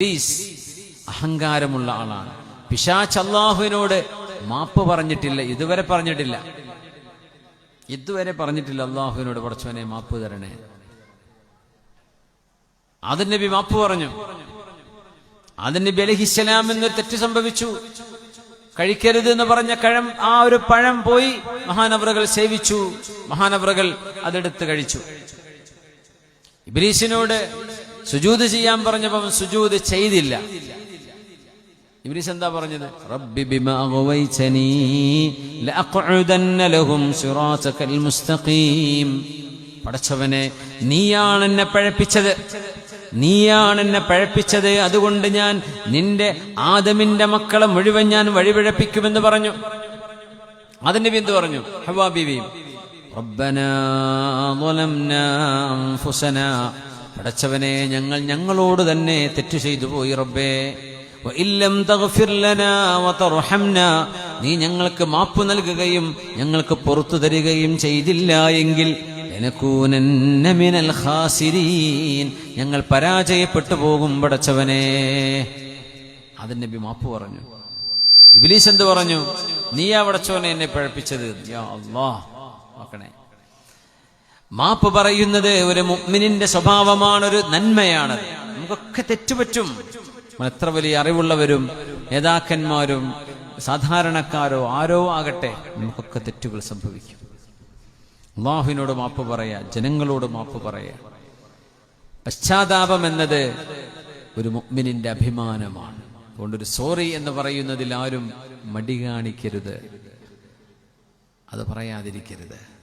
ഇബ്ലീസ് അഹങ്കാരമുള്ള ആളാണ്. പിശാച്ച് അള്ളാഹുവിനോട് മാപ്പ് പറഞ്ഞിട്ടില്ല. ഇതുവരെ പറഞ്ഞിട്ടില്ല. ഇതുവരെ പറഞ്ഞിട്ടില്ല അള്ളാഹുവിനോട് പടച്ചവനെ മാപ്പ് തരണേ. ആദൻ നബി മാപ്പ് പറഞ്ഞു. ആദൻ നബി അലഹിസ്സലാം എന്നൊരു തെറ്റ് സംഭവിച്ചു. കഴിക്കരുത് എന്ന് പറഞ്ഞ കഴം ആ ഒരു പഴം പോയി മഹാനവറുകൾ സേവിച്ചു. മഹാനവറുകൾ അതെടുത്ത് കഴിച്ചു. ഇബ്രീസിനോട് സുജൂത് ചെയ്യാൻ പറഞ്ഞപ്പോ അവൻ സുജൂത് ചെയ്തില്ല ഇബ്രീസ് എന്താ പറഞ്ഞത് റബ്ബി ബിമാ അഗ്വൈതനീ ലഅഖഉദന്ന ലഹും സിറാതകൽ മുസ്തഖീം പടച്ചവനെ നീയാണ് എന്നെ പഴപ്പിച്ചത് നീയാണ് എന്നെ പഴപ്പിച്ചത് അതുകൊണ്ട് ഞാൻ നിന്റെ ആദമിന്റെ മക്കളെ മുഴുവൻ ഞാൻ വഴിപിഴപ്പിക്കുമെന്ന് പറഞ്ഞു അതിന്റെ ബിന്ദു പറഞ്ഞു ഹവാ ബീവിയും റബ്ബനാ ظلمنا أنفسنا പടച്ചവനെ ഞങ്ങൾ ഞങ്ങളോട് തന്നെ തെറ്റ് ചെയ്തു പോയി റബ്ബേ. നീ ഞങ്ങൾക്ക് മാപ്പ് നൽകുകയും ഞങ്ങൾക്ക് പുറത്തു തരികയും ചെയ്തില്ല എങ്കിൽ ഞങ്ങൾ പരാജയപ്പെട്ടു പോകും പടച്ചവനെ. അതിന് നബി മാപ്പ് പറഞ്ഞു. ഇബിലീസ് എന്ത് പറഞ്ഞു? നീയാ പടച്ചവനെ എന്നെ പഴപ്പിച്ചത്. നോക്കണേ. മാപ്പ് പറയുന്നത് ഒരു മുഗ്മിനിന്റെ സ്വഭാവമാണ് ഒരു നന്മയാണ്. നമുക്കൊക്കെ തെറ്റുപറ്റും എത്ര വലിയ അറിവുള്ളവരും നേതാക്കന്മാരും സാധാരണക്കാരോ ആരോ ആകട്ടെ നമുക്കൊക്കെ തെറ്റുകൾ സംഭവിക്കും. അള്ളാഹുവിനോട് മാപ്പ് പറയാ ജനങ്ങളോട് മാപ്പ് പറയാ. പശ്ചാത്താപം എന്നത് ഒരു മുഗ്മിനിന്റെ അഭിമാനമാണ്. അതുകൊണ്ടൊരു സോറി എന്ന് പറയുന്നതിൽ ആരും മടി കാണിക്കരുത്. അത് പറയാതിരിക്കരുത്.